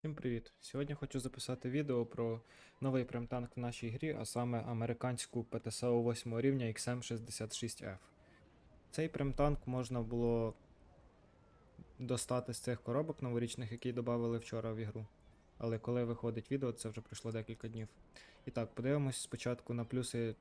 Всім привіт! Сьогодні хочу записати відео про новий прем-танк в нашій грі, а саме американську ПТСО 8 рівня XM66F. Цей прем-танк можна було достати з цих коробок новорічних, які додали вчора в ігру. Але коли виходить відео, це вже пройшло декілька днів. І так, подивимось спочатку на плюси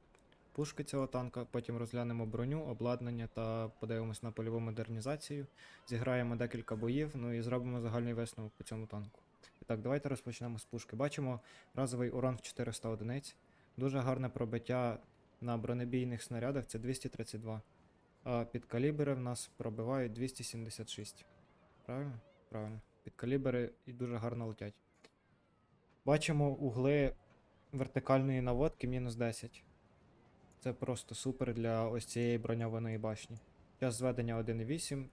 пушки цього танка, потім розглянемо броню, обладнання та подивимось на польову модернізацію, зіграємо декілька боїв, ну і зробимо загальний висновок по цьому танку. Так, давайте розпочнемо з пушки. Бачимо разовий урон в 400 одиниць. Дуже гарне пробиття на бронебійних снарядах це 232. А підкалібри в нас пробивають 276. Правильно? Правильно. Підкалібри і дуже гарно летять. Бачимо угли вертикальної наводки мінус 10. Це просто супер для ось цієї броньованої башні. Час зведення 1,8,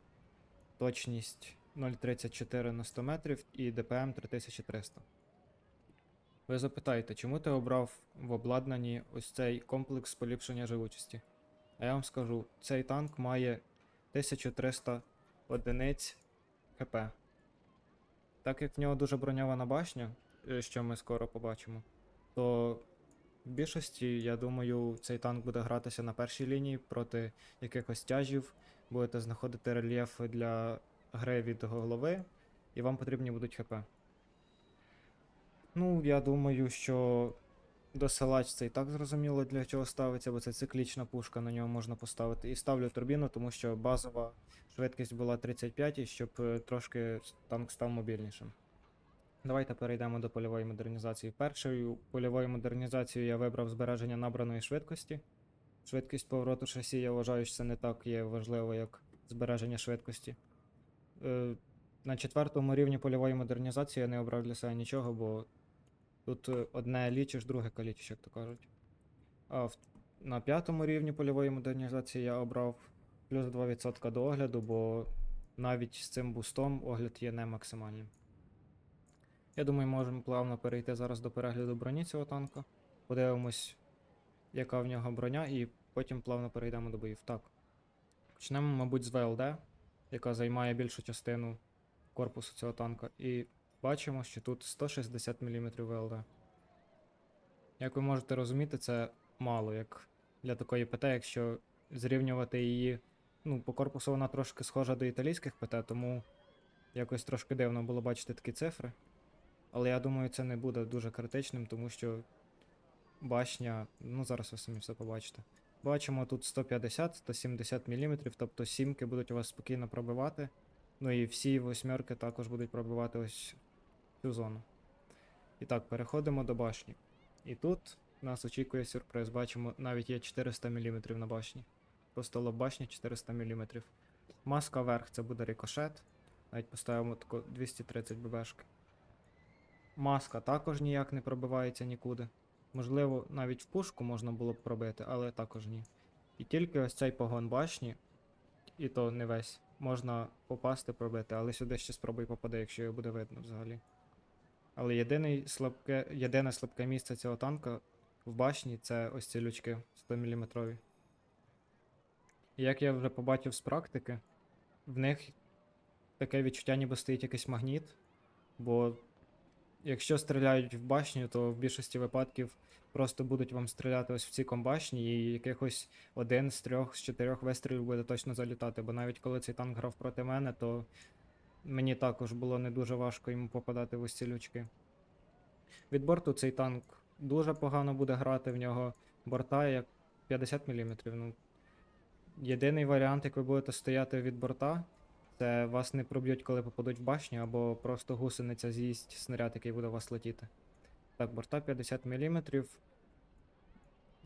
точність 0,34 на 100 метрів і ДПМ 3300. Ви запитаєте, чому ти обрав в обладнанні ось цей комплекс поліпшення живучості? А я вам скажу, цей танк має 1300 одиниць ХП. Так як в нього дуже броньована башня, е, що ми скоро побачимо, то в більшості, я думаю, цей танк буде гратися на першій лінії проти якихось тяжів, будете знаходити рельєфи для гри від голови, і вам потрібні будуть ХП. Ну, я думаю, що досилач це і так зрозуміло для чого ставиться, бо це циклічна пушка, на нього можна поставити. І ставлю турбіну, тому що базова швидкість була 35, і щоб е, трошки танк став мобільнішим. Давайте перейдемо до польової модернізації. Першою польовою модернізацією я вибрав збереження набраної швидкості. Швидкість повороту шасі, я вважаю, що це не так є важливо, як збереження швидкості. Е, на четвертому рівні польової модернізації я не обрав для себе нічого, бо тут е, одне лічиш, друге калічиш, як то кажуть. А в, на п'ятому рівні польової модернізації я обрав плюс 2% до огляду, бо навіть з цим бустом огляд є не максимальним. Я думаю, можемо плавно перейти зараз до перегляду броні цього танка. Подивимось, яка в нього броня, і потім плавно перейдемо до боїв. Так. Почнемо, мабуть, з ВЛД, яка займає більшу частину корпусу цього танка. І бачимо, що тут 160 мм ВЛД. Як ви можете розуміти, це мало як для такої ПТ, якщо зрівнювати її. Ну, по корпусу вона трошки схожа до італійських ПТ, тому якось трошки дивно було бачити такі цифри. Але я думаю, це не буде дуже критичним, тому що башня, ну зараз ви самі все побачите. Бачимо тут 150-170 мм, тобто сімки будуть у вас спокійно пробивати. Ну і всі восьмерки також будуть пробивати ось цю зону. І так, переходимо до башні. І тут нас очікує сюрприз. Бачимо, навіть є 400 мм на башні. Просто лоб башні 400 мм. Маска вверх це буде рикошет. Навіть поставимо тако 230 ББшки. Маска також ніяк не пробивається нікуди. Можливо, навіть в пушку можна було б пробити, але також ні. І тільки ось цей погон башні, і то не весь, можна попасти пробити, але сюди ще спробуй попаде, якщо його буде видно взагалі. Але єдиний слабке, єдине слабке місце цього танка в башні це ось ці лючки 100 мм. І як я вже побачив з практики, в них таке відчуття, ніби стоїть якийсь магніт, бо якщо стріляють в башню, то в більшості випадків просто будуть вам стріляти ось в ці комбашні, і якихось один з трьох, з чотирьох вистрілів буде точно залітати. Бо навіть коли цей танк грав проти мене, то мені також було не дуже важко йому попадати в ось ці лючки. Від борту цей танк дуже погано буде грати, в нього борта як 50 мм. Ну, єдиний варіант, як ви будете стояти від борта, це вас не проб'ють, коли попадуть в башню, або просто гусениця з'їсть снаряд, який буде у вас летіти. Так, борта 50 мм.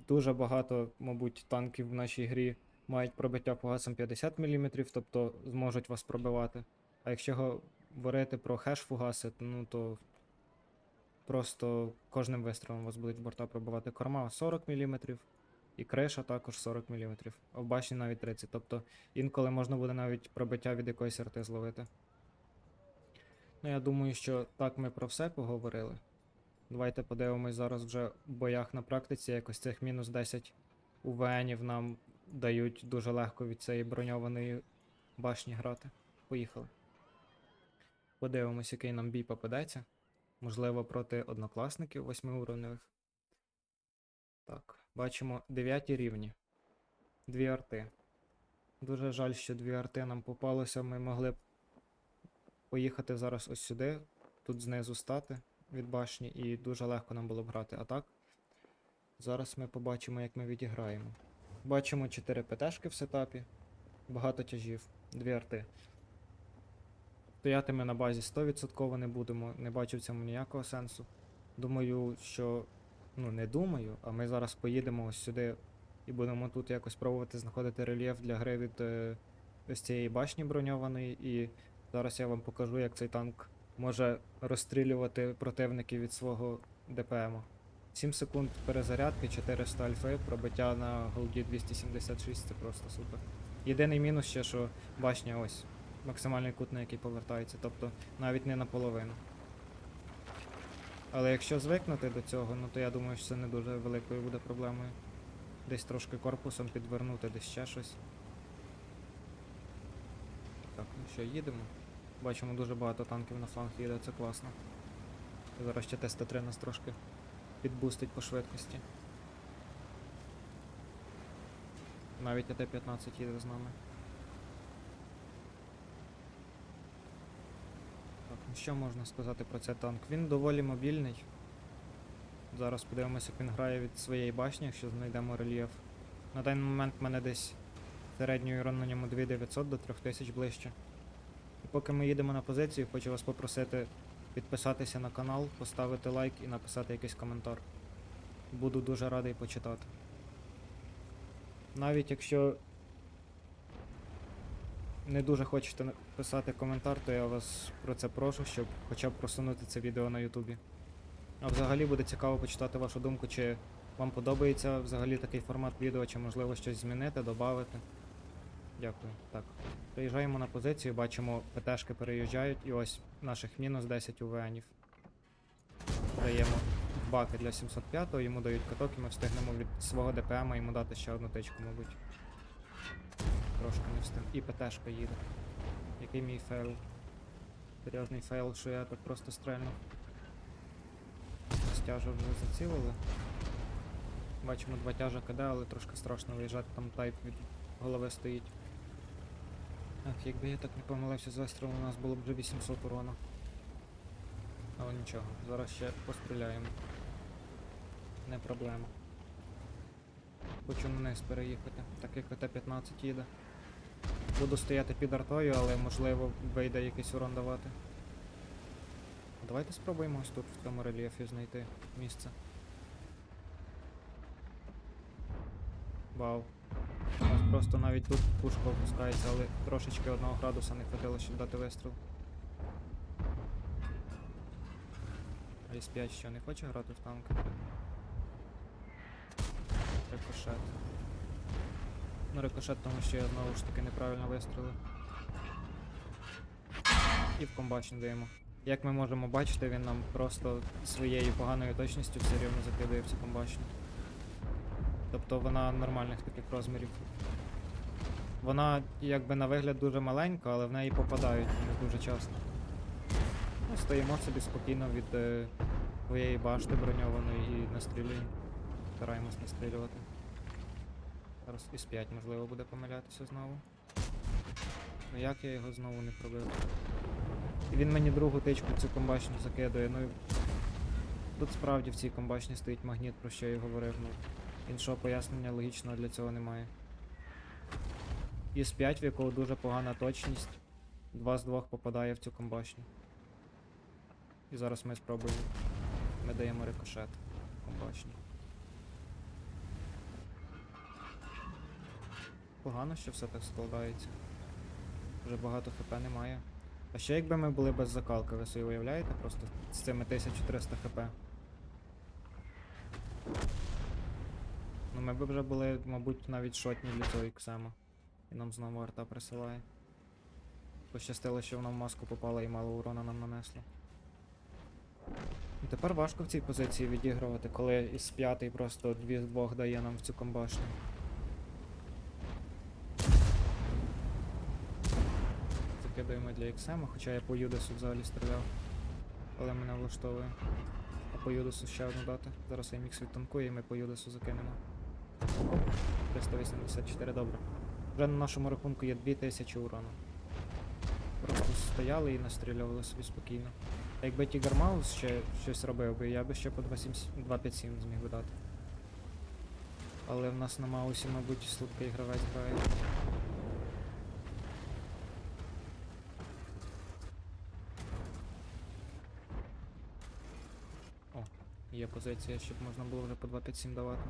Дуже багато, мабуть, танків в нашій грі мають пробиття фугасом 50 мм, тобто зможуть вас пробивати. А якщо говорити про хеш-фугаси, ну то просто кожним вистрілом вас будуть борта пробивати корма 40 мм, і криша також 40 мм, а в башні навіть 30. Тобто інколи можна буде навіть пробиття від якоїсь арти зловити. Ну, я думаю, що так ми про все поговорили. Давайте подивимось зараз вже в боях на практиці, якось цих мінус 10 УВНів нам дають дуже легко від цієї броньованої башні грати. Поїхали. Подивимось, який нам бій попадеться. Можливо, проти однокласників восьмиуровневих. Так, бачимо 9 рівні. Дві арти. Дуже жаль, що дві арти нам попалося. Ми могли б поїхати зараз ось сюди, тут знизу стати від башні, і дуже легко нам було б грати. А так, зараз ми побачимо, як ми відіграємо. Бачимо 4 ПТшки в сетапі, багато тяжів, дві арти. Стояти ми на базі 100% не будемо, не бачу в цьому ніякого сенсу. Думаю, що. Ну, не думаю, а ми зараз поїдемо ось сюди і будемо тут якось пробувати знаходити рельєф для гри від е, ось цієї башні броньованої. І зараз я вам покажу, як цей танк може розстрілювати противників від свого ДПМу. 7 секунд перезарядки, 400 альфи, пробиття на голді 276 це просто супер. Єдиний мінус ще, що башня ось максимальний кут, на який повертається, тобто навіть не наполовину. Але якщо звикнути до цього, ну то я думаю, що це не дуже великою буде проблемою. Десь трошки корпусом підвернути, десь ще щось. Так, ну що, їдемо. Бачимо дуже багато танків на фланг їде, це класно. Зараз ще Т-103 нас трошки підбустить по швидкості. Навіть АТ-15 їде з нами. Так, ну що можна сказати про цей танк? Він доволі мобільний. Зараз подивимося, як він грає від своєї башні, якщо знайдемо рельєф. На даний момент в мене десь середньої урон на ньому 2900 до 3000 ближче. І поки ми їдемо на позицію, хочу вас попросити підписатися на канал, поставити лайк і написати якийсь коментар. Буду дуже радий почитати. Навіть якщо не дуже хочете писати коментар, то я вас про це прошу, щоб хоча б просунути це відео на Ютубі. А взагалі буде цікаво почитати вашу думку, чи вам подобається взагалі такий формат відео, чи можливо щось змінити, додати. Дякую. Так. Приїжджаємо на позицію, бачимо, ПТшки переїжджають, і ось наших мінус 10 УВНів. Даємо баки для 705-го, йому дають каток, і ми встигнемо від свого ДПМа йому дати ще одну тичку, мабуть. Трошки не встиг. І ПТшка їде. Який мій фейл? Серйозний фейл, що я так просто стрельнув. Стяжа вже зацілили. Бачимо два тяжа КД, але трошки страшно виїжджати, там тайп від голови стоїть. Ах, якби я так не помилився з вистрілом, у нас було б вже 800 урона. Але нічого, зараз ще постріляємо. Не проблема. Хочу вниз переїхати, так як КТ-15 їде. Буду стояти під артою, але можливо вийде якийсь урон давати. Давайте спробуємо ось тут в цьому рельєфі знайти місце. Вау. Нас просто навіть тут пушка опускається, але трошечки одного градуса не хватило, щоб дати вистріл. А 5 що не хоче грати в танк? Рикошет. Ну рикошет, тому що я знову ж таки неправильно вистрілив. І в комбачні даємо. Як ми можемо бачити, він нам просто своєю поганою точністю все рівно закидає в цю комбачню. Тобто вона нормальних таких розмірів. Вона якби на вигляд дуже маленька, але в неї попадають не дуже часто. Ну, стоїмо собі спокійно від е, твоєї башти броньованої і настрілюємо. Стараємось настрілювати. Зараз із 5 можливо буде помилятися знову. Ну як я його знову не пробив? І він мені другу тичку цю комбачню закидує. Ну тут справді в цій комбачні стоїть магніт, про що я говорив. Ну, іншого пояснення логічного для цього немає. Із 5, в якого дуже погана точність. Два з двох попадає в цю комбашню. І зараз ми спробуємо. Ми даємо рикошет комбашні. Погано, що все так складається. Вже багато хп немає. А ще якби ми були без закалки, ви собі уявляєте? Просто з цими 1300 хп. Ну ми б вже були, мабуть, навіть шотні для цього іксема. І нам знову арта присилає. Пощастило, що вона в маску попала і мало урона нам нанесла. І тепер важко в цій позиції відігрувати, коли із п'ятий просто дві з двох дає нам в цю комбашню. Закидаємо для іксема, хоча я по Юдесу взагалі стріляв. але мене влаштовує. А по Юдасу ще одну дати. Зараз я мікс відтанкує і ми по Юдасу закинемо. 384, добре. Вже на нашому рахунку є 2000 урону. Просто стояли і настрілювали собі спокійно. А Якби Тігр Маус ще щось робив би, я би ще по 2.5.7 зміг би дати. Але в нас на Маусі, мабуть, слабкий гравець грає. Є позиція, щоб можна було вже по 2.5.7 давати.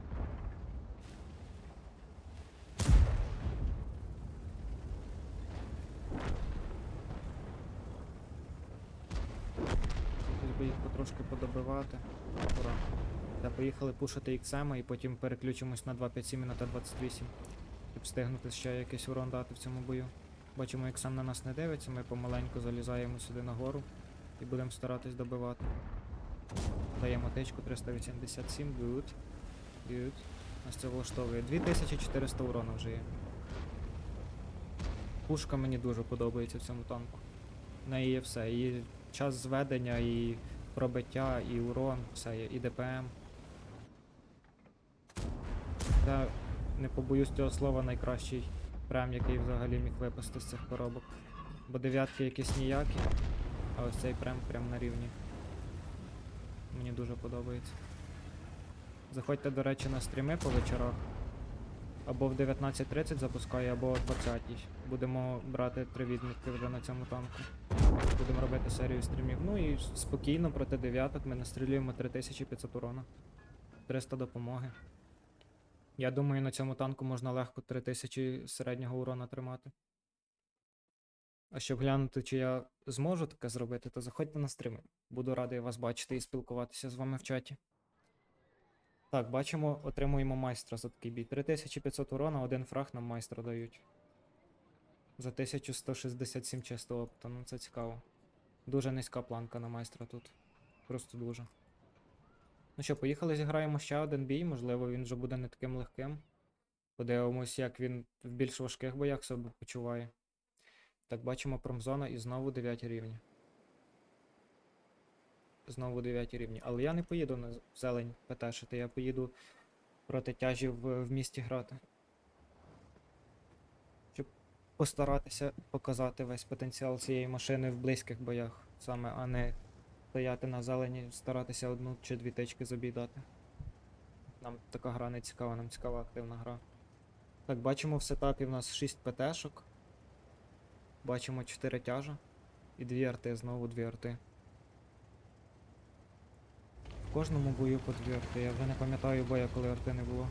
Би їх потрошки подобивати. Ура. Та поїхали пушити XM і потім переключимось на 257 і на Т-28. Щоб встигнути ще якийсь урон дати в цьому бою. Бачимо, XM на нас не дивиться, ми помаленьку залізаємо сюди нагору і будемо старатись добивати. Даємо тичку 387, good. Good. Нас це влаштовує. 2400 урону вже є. Пушка мені дуже подобається в цьому танку. В неї є все. І час зведення, і пробиття, і урон, все є, і ДПМ. Це, не побоюсь цього слова, найкращий прем, який взагалі міг випасти з цих коробок. Бо дев'ятки якісь ніякі, а ось цей прем прям на рівні. Мені дуже подобається. Заходьте, до речі, на стріми по вечорах. Або в 19.30 запускаю, або о 20 Будемо брати три відмітки вже на цьому танку. Будемо робити серію стрімів. Ну і спокійно проти дев'яток ми настрілюємо 3500 урона. 300 допомоги. Я думаю, на цьому танку можна легко 3000 середнього урона тримати. А щоб глянути, чи я зможу таке зробити, то заходьте на стріми. Буду радий вас бачити і спілкуватися з вами в чаті. Так, бачимо, отримуємо майстра за такий бій. 3500 урона, один фраг нам майстра дають. За 1167 чистого опиту, ну це цікаво. Дуже низька планка на майстра тут. Просто дуже. Ну що, поїхали, зіграємо ще один бій, можливо, він вже буде не таким легким. Подивимось, як він в більш важких боях себе почуває. Так, бачимо промзона і знову 9 рівні. Знову 9 рівні. Але я не поїду на зелень ПТшити, я поїду проти тяжів в, в місті грати. Щоб постаратися показати весь потенціал цієї машини в близьких боях, саме, а не стояти на зелені, старатися одну чи дві тички забідати. Нам така гра не цікава, нам цікава активна гра. Так, бачимо в сетапі в нас 6 ПТшок. Бачимо 4 тяжа. І 2 арти, знову 2 арти. Кожному бою по 2 арти. Я вже не пам'ятаю боя, коли арти не було.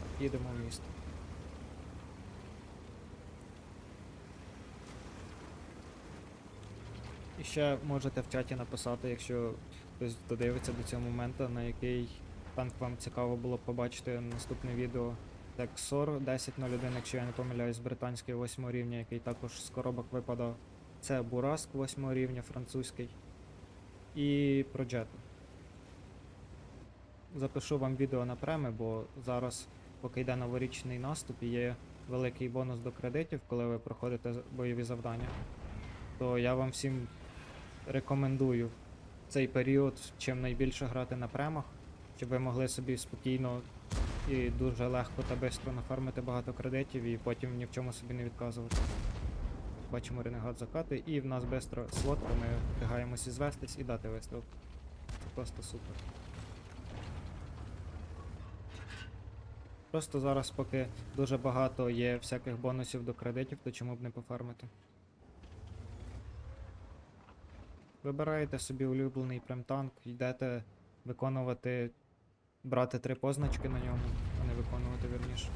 Так, їдемо в місто. І ще можете в чаті написати, якщо хтось додивиться до цього моменту, на який танк вам цікаво було побачити наступне відео. Так, SOR 1001, якщо я не помиляюсь, британський 8 рівня, який також з коробок випадав. Це Бураск 8 рівня, французький. І Progetto. Запишу вам відео на преми, бо зараз, поки йде новорічний наступ, і є великий бонус до кредитів, коли ви проходите бойові завдання. То я вам всім рекомендую цей період чим найбільше грати на премах, щоб ви могли собі спокійно і дуже легко та швидко нафармити багато кредитів і потім ні в чому собі не відказувати. Бачимо ренегат закати, і в нас швидко слотка, ми встигаємося звестись і дати вистріл. Це просто супер. Просто зараз, поки дуже багато є всяких бонусів до кредитів, то чому б не пофармити? Вибираєте собі улюблений прем-танк, йдете виконувати, брати три позначки на ньому, а не виконувати вірніше.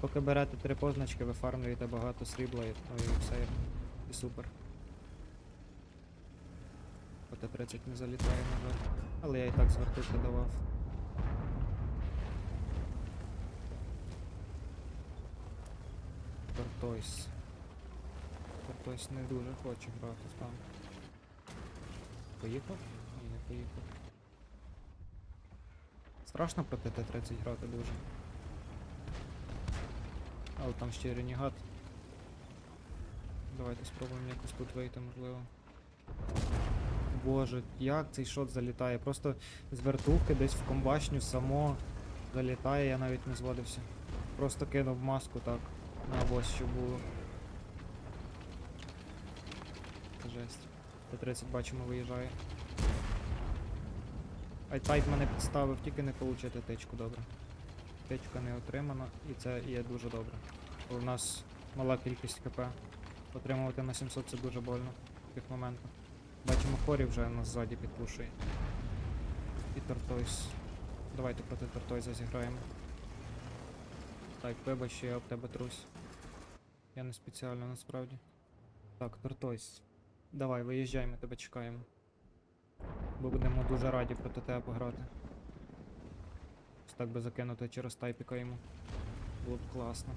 Поки берете три позначки, ви фармлюєте багато срібла і, ну, і все. І супер. По Т-30 не залітає, на жаль. Але я і так звертухи давав. Тортойс. Тортойс не дуже хоче грати там. Поїхав? Ні, не поїхав. Страшно проти Т-30 грати дуже. Але там ще ренігат. Давайте спробуємо якось тут вийти, можливо. Боже, як цей шот залітає? Просто з вертухи десь в комбашню само залітає, я навіть не зводився. Просто кинув маску так. На авось, що було. Жесть. Т-30 бачимо виїжджає. Айтайп мене підставив, тільки не получити тичку, добре. Тичка не отримана, і це є дуже добре. В нас мала кількість КП. Отримувати на 700 це дуже больно в тих моментах. Бачимо, хорі вже нас ззаді підпушує. І Тортойс. Давайте проти Тортойза зіграємо. Так, вибач, я об тебе трусь. Я не спеціально насправді. Так, Тортойс. Давай, виїжджай, ми тебе чекаємо. Бо будемо дуже раді проти тебе пограти. Так би закинути через тайпіка йому. Було б класно.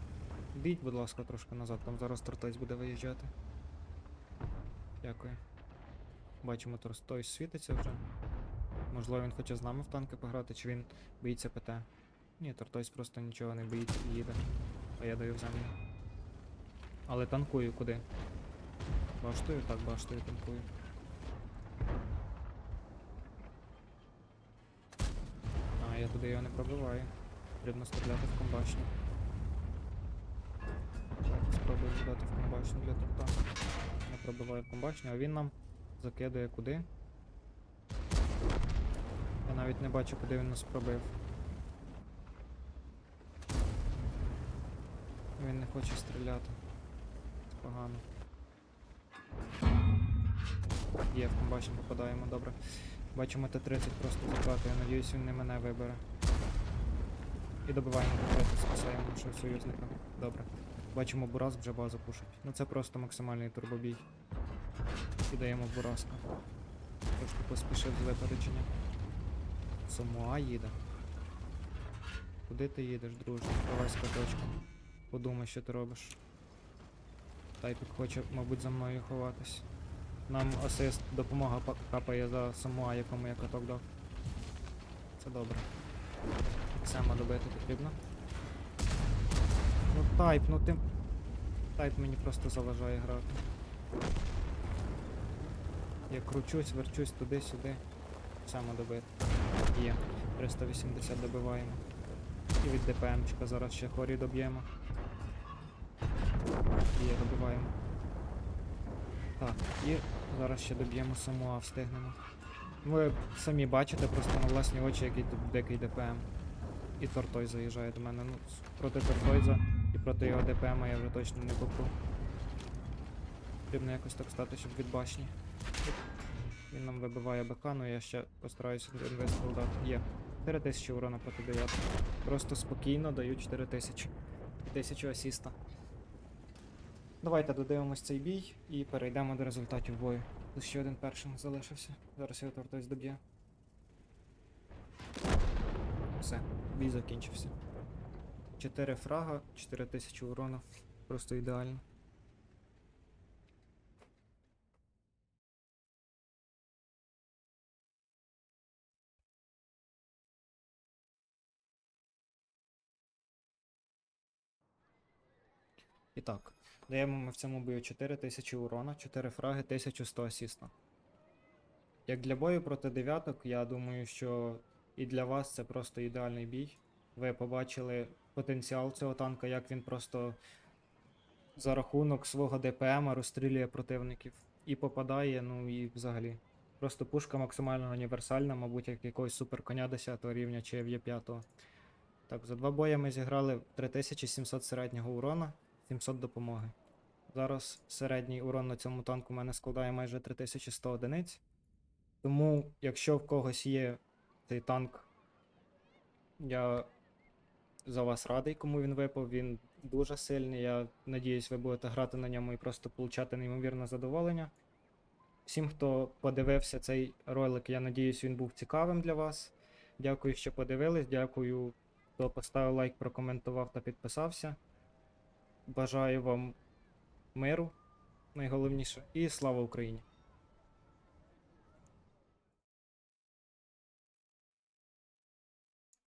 Йдіть, будь ласка, трошки назад, там зараз Тортойс буде виїжджати. Дякую. Бачимо, Тортойс світиться вже. Можливо, він хоче з нами в танки пограти, чи він боїться ПТ. Ні, Тортойс просто нічого не боїться і їде. А я даю в землю. Але танкую куди? Баштою? Так, баштою танкую. А, я туди його не пробиваю. Потрібно стріляти в комбашню. Давайте спробуємо дати в комбашню для торта. Не пробиваю в комбашню, а він нам закидує куди? Я навіть не бачу, куди він нас пробив. Він не хоче стріляти. Погано. Є, в комбашню попадаємо, добре. Бачимо Т-30 просто закати, я надіюсь, він не мене вибере. І добиваємо Т-30, спасаємо нашого союзника. Добре. Бачимо, Бураск вже базу пушить. Ну це просто максимальний турбобій. І даємо Бураска. Трошки поспішив з випередженням. Самуа їде. Куди ти їдеш, друже? Давай з каточком. Подумай, що ти робиш. Тайпік хоче, мабуть, за мною ховатись. Нам асист, допомога капає за Самуа, якому я каток дав. Це добре. Сема добити потрібно. Ну тайп, ну ти. Тайп мені просто заважає грати. Я кручусь, верчусь туди-сюди. Саме добити. Є. 380 добиваємо. І від ДПМчика зараз ще хорі доб'ємо. Є, добиваємо. Так, і зараз ще доб'ємо саму, а встигнемо. Ви самі бачите просто на власні очі, який дикий ДПМ. І Тортой заїжджає до мене. Ну, проти Тортойза і проти його ДПМа я вже точно не попру. Потрібно якось так стати, щоб від башні. Він нам вибиває БК, ну я ще постараюся інвестор. Є. 4000 урона проти 9. Просто спокійно даю 4000. 1000 асіста. Давайте додивимось цей бій і перейдемо до результатів бою. Тут ще один першим залишився. Зараз його тортось доб'є. Все, бій закінчився. 4 фрага, 4000 урона. Просто ідеально. І так, даємо ми в цьому бою 4000 урона, 4 фраги, 1100 асіста. Як для бою проти дев'яток, я думаю, що і для вас це просто ідеальний бій. Ви побачили потенціал цього танка, як він просто за рахунок свого ДПМ розстрілює противників і попадає, ну і взагалі. Просто пушка максимально універсальна, мабуть, як якогось суперконя 10 рівня чи в 5 Так, за два бої ми зіграли 3700 середнього урона, 700 допомоги. Зараз середній урон на цьому танку у мене складає майже 3100 одиниць. Тому, якщо в когось є цей танк, я за вас радий, кому він випав. Він дуже сильний. Я надіюсь, ви будете грати на ньому і просто получати неймовірне задоволення. Всім, хто подивився цей ролик, я надіюсь, він був цікавим для вас. Дякую, що подивились. Дякую, хто поставив лайк, прокоментував та підписався. Бажаю вам миру, найголовніше, і слава Україні!